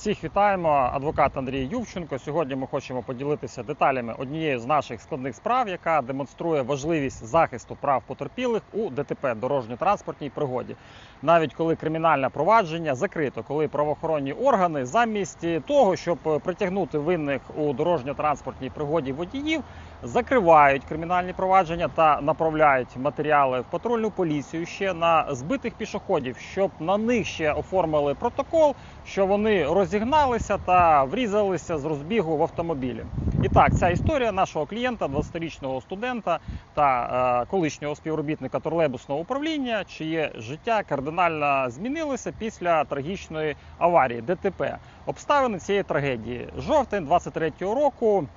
Всіх вітаємо, адвокат Андрій Ювченко. Сьогодні ми хочемо поділитися деталями однієї з наших складних справ, яка демонструє важливість захисту прав потерпілих у ДТП дорожньо-транспортній пригоді. Навіть коли кримінальне провадження закрито, коли правоохоронні органи замість того, щоб притягнути винних у дорожньо-транспортній пригоді водіїв, закривають кримінальні провадження та направляють матеріали в патрульну поліцію ще на збитих пішоходів, щоб на них ще оформили протокол, що вони розігналися та врізалися з розбігу в автомобілі. І так, ця історія нашого клієнта, 20-річного студента та е, колишнього співробітника тролейбусного управління, чиє життя кардинально змінилося після трагічної аварії ДТП. Обставини цієї трагедії. Жовтень 23-го року.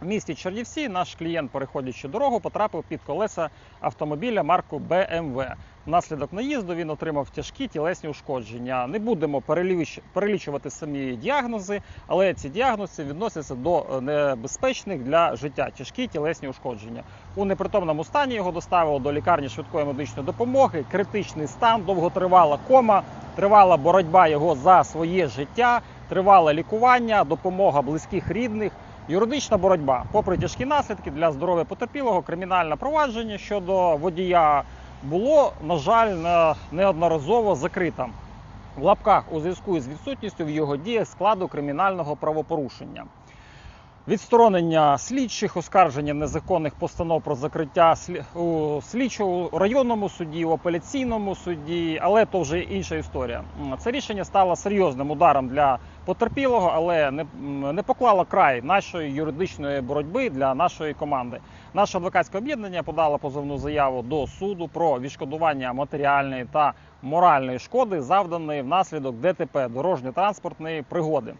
В місті Чернівці наш клієнт, переходячи дорогу, потрапив під колеса автомобіля марку BMW. Внаслідок наїзду він отримав тяжкі тілесні ушкодження. Не будемо переліч- перелічувати самі діагнози, але ці діагнози відносяться до е, небезпечних для життя тяжкі тілесні ушкодження. У непритомному стані його доставили до лікарні швидкої медичної допомоги. Критичний стан, довготривала кома, тривала боротьба його за своє життя, тривале лікування, допомога близьких рідних. Юридична боротьба, попри тяжкі наслідки для здоров'я потерпілого, кримінальне провадження щодо водія було, на жаль, не- неодноразово закрите в лапках у зв'язку із відсутністю в його діях складу кримінального правопорушення. Відсторонення слідчих, оскарження незаконних постанов про закриття у слідчого у районному суді, у апеляційному суді, але то вже інша історія. Це рішення стало серйозним ударом для потерпілого, але не, не поклало край нашої юридичної боротьби для нашої команди. Наше адвокатське об'єднання подало позовну заяву до суду про відшкодування матеріальної та моральної шкоди, завданої внаслідок ДТП дорожньо-транспортної пригоди.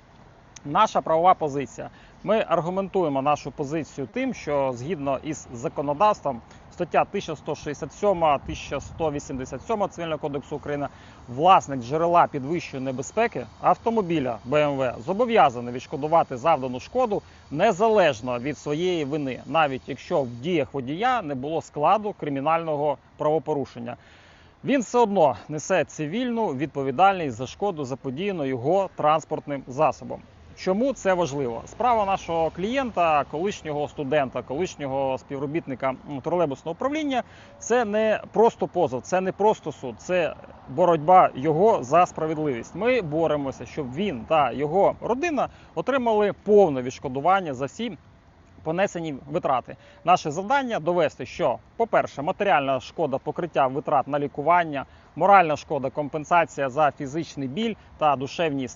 Наша правова позиція. Ми аргументуємо нашу позицію тим, що згідно із законодавством, стаття 1167, 1187 Цивільного кодексу України, власник джерела підвищої небезпеки автомобіля BMW зобов'язаний відшкодувати завдану шкоду незалежно від своєї вини, навіть якщо в діях водія не було складу кримінального правопорушення. Він все одно несе цивільну відповідальність за шкоду заподіяну його транспортним засобом. Чому це важливо? Справа нашого клієнта, колишнього студента, колишнього співробітника тролейбусного управління це не просто позов, це не просто суд, це боротьба його за справедливість. Ми боремося, щоб він та його родина отримали повне відшкодування за всі понесені витрати. Наше завдання довести, що, по-перше, матеріальна шкода покриття витрат на лікування, моральна шкода компенсація за фізичний біль та душевні